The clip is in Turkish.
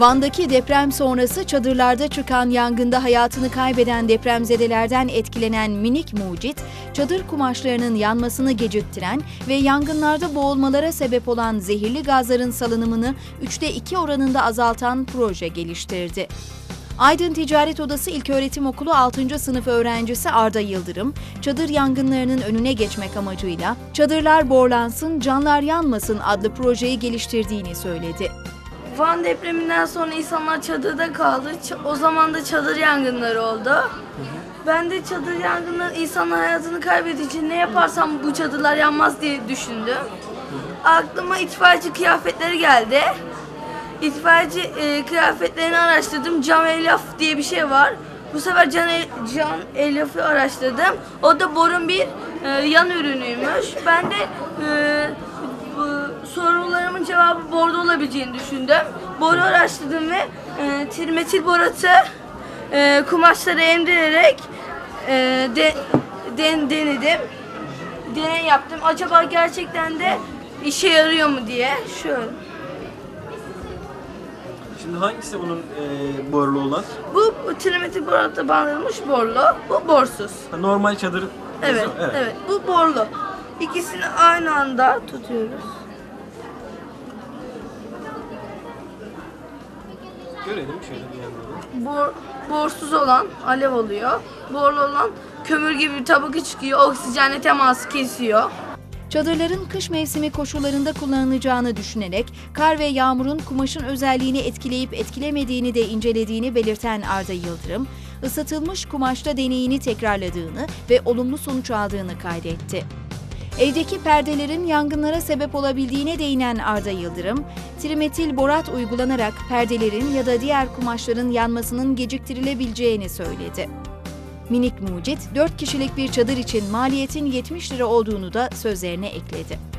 Van'daki deprem sonrası çadırlarda çıkan yangında hayatını kaybeden depremzedelerden etkilenen minik mucit, çadır kumaşlarının yanmasını geciktiren ve yangınlarda boğulmalara sebep olan zehirli gazların salınımını 3'te 2 oranında azaltan proje geliştirdi. Aydın Ticaret Odası İlköğretim Okulu 6. sınıf öğrencisi Arda Yıldırım, çadır yangınlarının önüne geçmek amacıyla Çadırlar Borlansın, Canlar Yanmasın adlı projeyi geliştirdiğini söyledi. Van depreminden sonra insanlar çadırda kaldı. Ç- O zaman da çadır yangınları oldu. Ben de çadır yangınları insanlar hayatını kaybettiği ne yaparsam bu çadırlar yanmaz diye düşündüm. Aklıma itfaiyeci kıyafetleri geldi. İtfaiyeci e, kıyafetlerini araştırdım. Cam elyaf diye bir şey var. Bu sefer can, el- can elyafı araştırdım. O da borun bir e, yan ürünüymüş. Ben de e, sorularımın cevabı bordo olabileceğini düşündüm. Boru araştırdım ve e, tirmetil boratı e, kumaşları emdirerek e, de, den, denedim. Deney yaptım. Acaba gerçekten de işe yarıyor mu diye. Şöyle. Şimdi hangisi bunun e, borlu olan? Bu trimetil borata bandırılmış borlu. Bu borsuz. Ha, Normal çadır. Evet, evet. Bu borlu. İkisini aynı anda tutuyoruz. Görelim şöyle bir yandan. Bor, borsuz olan alev oluyor. Borlu olan kömür gibi bir tabaka çıkıyor. Oksijenle teması kesiyor. Çadırların kış mevsimi koşullarında kullanılacağını düşünerek kar ve yağmurun kumaşın özelliğini etkileyip etkilemediğini de incelediğini belirten Arda Yıldırım, ısıtılmış kumaşta deneyini tekrarladığını ve olumlu sonuç aldığını kaydetti. Evdeki perdelerin yangınlara sebep olabildiğine değinen Arda Yıldırım, trimetil borat uygulanarak perdelerin ya da diğer kumaşların yanmasının geciktirilebileceğini söyledi. Minik Mucit, 4 kişilik bir çadır için maliyetin 70 lira olduğunu da sözlerine ekledi.